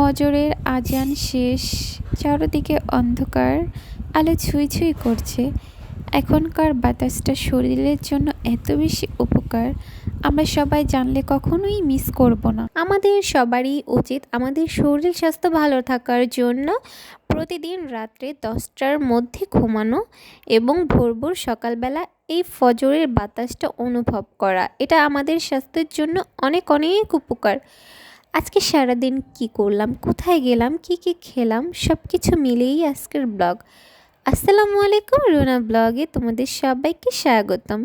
ফজরের আজান শেষ, চারদিকে অন্ধকার, আলো ছুঁই ছুঁই করছে। এখনকার বাতাসটা শরীরের জন্য এত বেশি উপকার, আমরা সবাই জানলে কখনোই মিস করব না। আমাদের সবারই উচিত আমাদের শরীর স্বাস্থ্য ভালো থাকার জন্য প্রতিদিন রাত্রে দশটার মধ্যে ঘুমানো এবং ভোর ভোর সকালবেলা এই ফজরের বাতাসটা অনুভব করা। এটা আমাদের স্বাস্থ্যের জন্য অনেক অনেক উপকার। আজকে সারাদিন কি করলাম, কোথায় গেলাম, কি কি খেলাম সব কিছু মিলেই আজকের ব্লগ। আসসালামু আলাইকুম, রুনা ব্লগে তোমাদের সবাইকে স্বাগতম।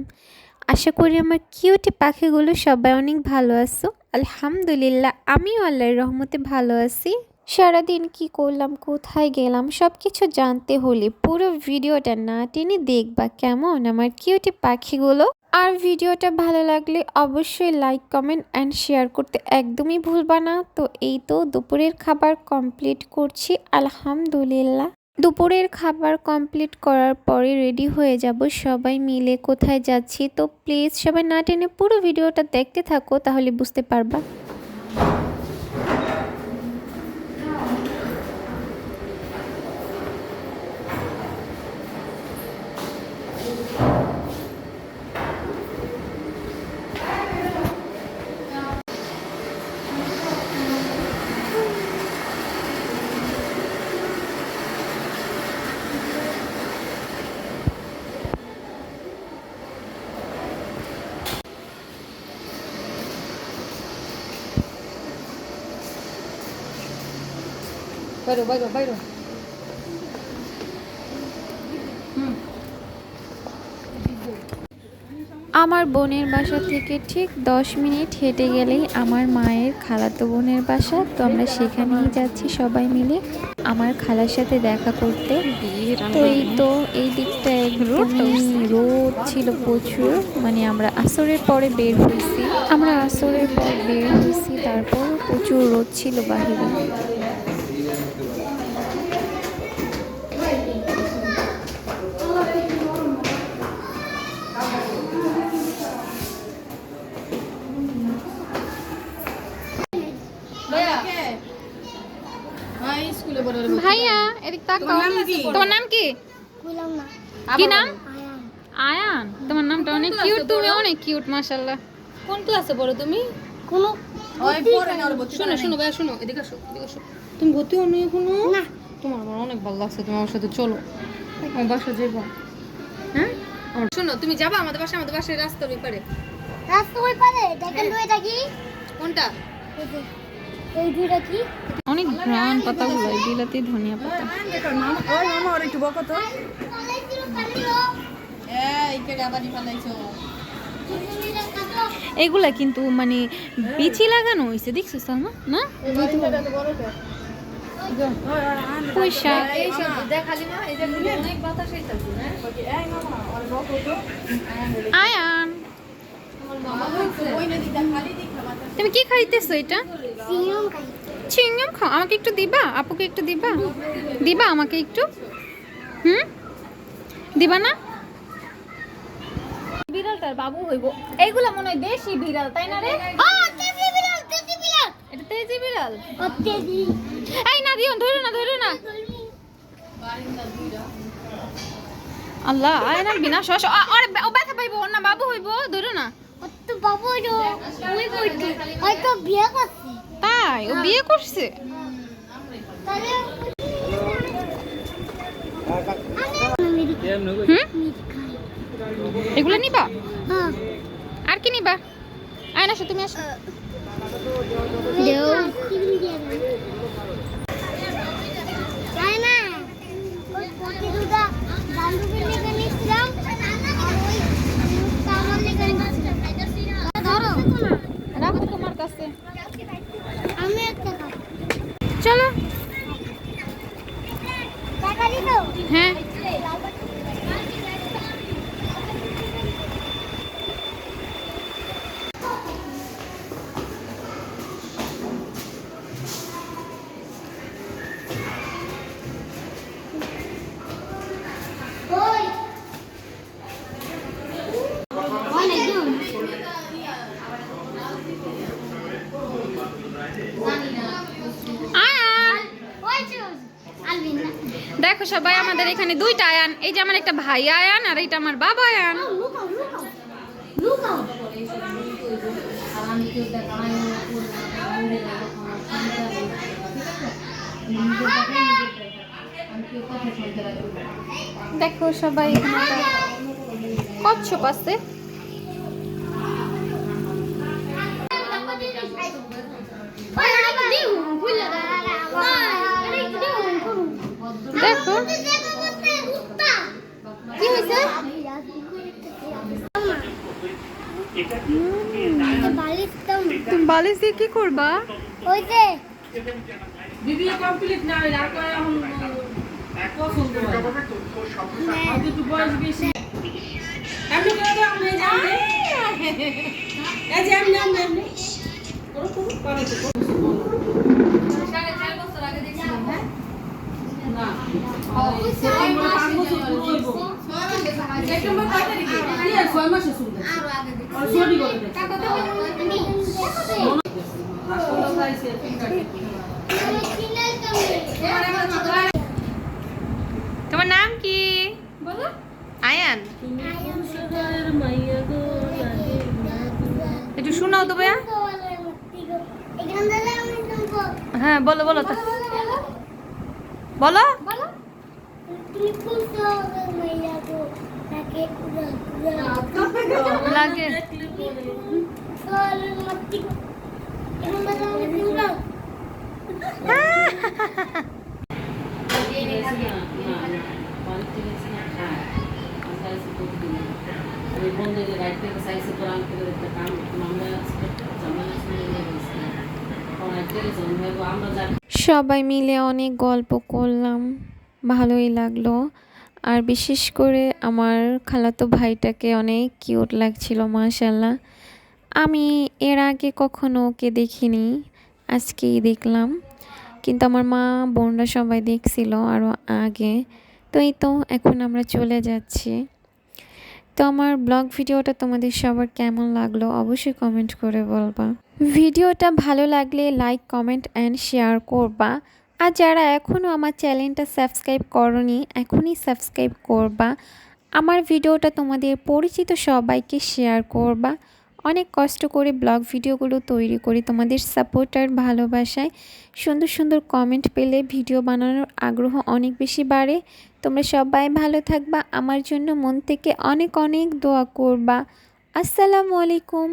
আশা করি আমার কিউটি পাখিগুলো সবাই অনেক ভালো আছো। আলহামদুলিল্লাহ, আমিও আল্লাহর রহমতে ভালো আছি। সারাদিন কি করলাম, কোথায় গেলাম সব কিছু জানতে হলে পুরো ভিডিওটা না টেনে দেখবা কেমন আমার কিউটি পাখিগুলো। আর ভিডিওটা ভালো লাগলে অবশ্যই লাইক কমেন্ট অ্যান্ড শেয়ার করতে একদমই ভুলবা না। তো এই তো দুপুরের খাবার কমপ্লিট করছি, আলহামদুলিল্লাহ। দুপুরের খাবার কমপ্লিট করার পরে রেডি হয়ে যাব সবাই মিলে, কোথায় যাচ্ছি? তো প্লিজ সবাই না টেনে পুরো ভিডিওটা দেখতে থাকো, তাহলে বুঝতে পারবা। বাইরো বাইরো বাইরো। আমার বোনের বাসা থেকে ঠিক দশ মিনিট হেঁটে গেলেই আমার মায়ের খালাতো বোনের বাসা। তো আমরা সেখানেই যাচ্ছি সবাই মিলে আমার খালার সাথে দেখা করতে। তো এই তো এই দিকটা একদমই রোদ ছিল প্রচুর। মানে আমরা আসরের পরে বের হয়েছি। আমরা আসরের পর বের হয়েছি, তারপর প্রচুর রোদ ছিল বাহিরে। ভাইয়া। এদিক তাকাও। তোমার নাম কি? কি? বললাম না। কি নাম? আয়ান। আয়ান। তোমার নামটা অনেক কিউট তুমি? অনেক কিউট মাশাআল্লাহ। কোন ক্লাসে পড়ো তুমি? কোনো শোনো শোনো ভাইয়া শোনো এদিকে আসো এদিকে আসো। তুমি ভর্তি হও নি এখনও? না। তোমার আমার অনেক ভালো লাগছে তুমি আমার সাথে চলো। আমার বাসা যাইবো। হ্যাঁ? শোনো তুমি যাবা আমাদের বাসা আমাদের বাসায় রাস্তার ওই পারে। রাস্তা ওই পারে? দেখেন তো এটা কি? কোনটা? এই যে, এই দুইটা কি? অনেক গ্রান পাতাগুলো এই বিলাতি ধনিয়া পাতা। এগুলা কিন্তু মানে বিচি লাগানো হয়েছে দেখছ সালমা? না? না আয়ান। তুমি কি খাইতেছো এটা? চিংগাম খাও। আমাকে একটু দিবা? আপুকে একটু দিবা? দিবা আমাকে একটু? হুম? দিবা না? বিড়ালটার বাবু হইব। এইগুলা মনে হয় দেশি বিড়াল তাই না রে? এটা তেজি বিড়াল? ও তেজি। এই না দিও ধরো না ধরো না। আল্লাহ আয়ান আর বিনা শশ ও ব্যথা পাইবো ওর না বাবু হইবো ধরো না। বাবু ওই বইতে হয়তো বিয়ে করছে। তাই? ও বিয়ে করছে? এগুলো নিবা? হ্যাঁ। আর কি নিবা? আয় না তুমি আসো। দেখো সবাই, আমাদের এখানে দুইটা আয়ান। এই যে আমার একটা ভাই আয়ান আর এইটা আমার বাবা আয়ান। দেখো সবাই, কচ্ছপ আছে। বালিশ দিয়ে কি করবা? ওই যে ভিডিও কমপ্লিট না হইলে আর কয় এখন পছন্দ হয় একটু বয়স বেশি এমনি করে দাও আমি এই যে এমনি। এই যে এমনি এমনি এমনি করো করো করো তো, তোমার নাম কি? বলো। আয়ান। একটু শোনাও তো ভাইয়া। হ্যাঁ বলো বলো তা- বলো বলো তুমি খুলতে হবে মাইয়া গো তাকে পুরো পুরো সবাই মিলে অনেক গল্প করলাম। ভালোই লাগল। আর বিশেষ করে আমার খালাতো ভাইটাকে অনেক কিউট লাগছিল মাশাল্লাহ আমি এর আগে কখনো ওকে দেখিনি, আজকেই দেখলাম। কিন্তু আমার মা, বোনরা সবাই দেখছিল আরও আগে। তো এই তো, এখন আমরা চলে যাচ্ছি। তো আমার ব্লগ ভিডিওটা তোমাদের সবার কেমন লাগল অবশ্যই কমেন্ট করে বলবা। ভিডিওটা ভালো লাগলে লাইক, কমেন্ট অ্যান্ড শেয়ার করবা। আর যারা এখনও আমার চ্যানেলটা সাবস্ক্রাইব করনি, এখনই সাবস্ক্রাইব করবা। আমার ভিডিওটা তোমাদের পরিচিত সবাইকে শেয়ার করবা। অনেক কষ্ট করে ব্লগ ভিডিওগুলো তৈরি করি তোমাদের সাপোর্ট আর ভালোবাসায়। সুন্দর সুন্দর কমেন্ট পেলে ভিডিও বানানোর আগ্রহ অনেক বেশি বাড়ে। তোমরা সবাই ভালো থাকবা। আমার জন্য মন থেকে অনেক অনেক দোয়া করবা। আসসালামু আলাইকুম।